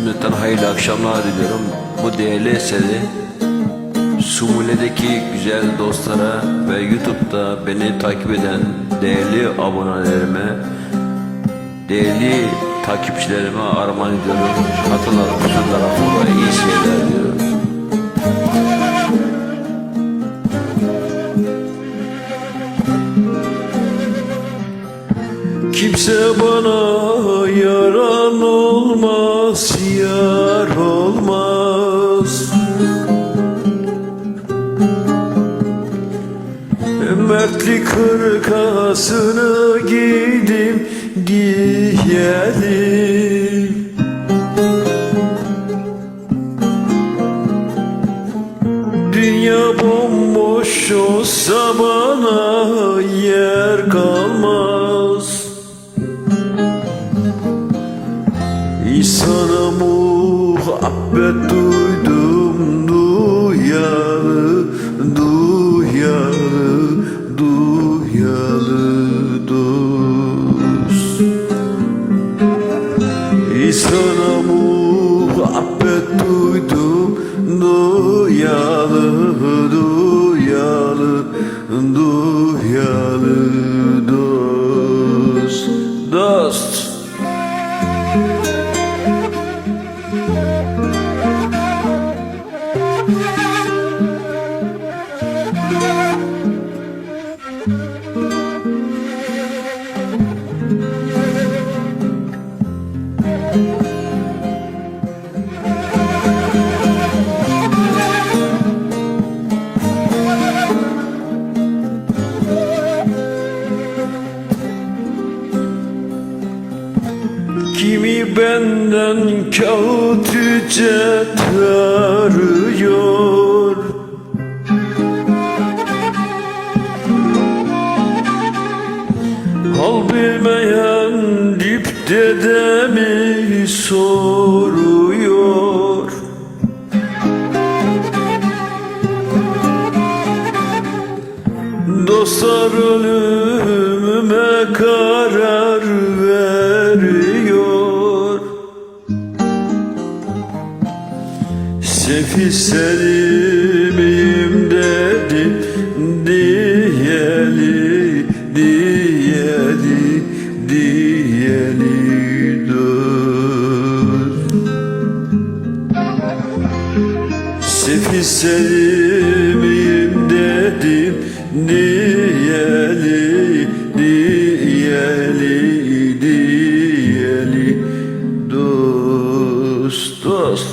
Cümleten hayırlı akşamlar diliyorum. Bu değerli eseri Sumule'deki güzel dostlara ve YouTube'da beni takip eden değerli abonelerime, değerli takipçilerime armağan ediyorum. Hatırlarım, kusurlar affola, iyi seyirler diliyorum. Kimse bana yaran olmaz, yar olmaz. Mertlik hırkasını giydim, giyelim. Dünya bomboş olsa bana yer kalmaz. İnsana muhabbet duydum duyalı duyalı duyalı dost. İnsana muhabbet duydum duyalı duyalı duyalı dost. Dost Kimi benden kağıt ücret arıyor? Hal bilmeyen dedemi soruyor. Dostlar ölümüme karar veriyor. Sefil selimim Sefil selimim dedim. Diyeli diyeli diyeli dost dost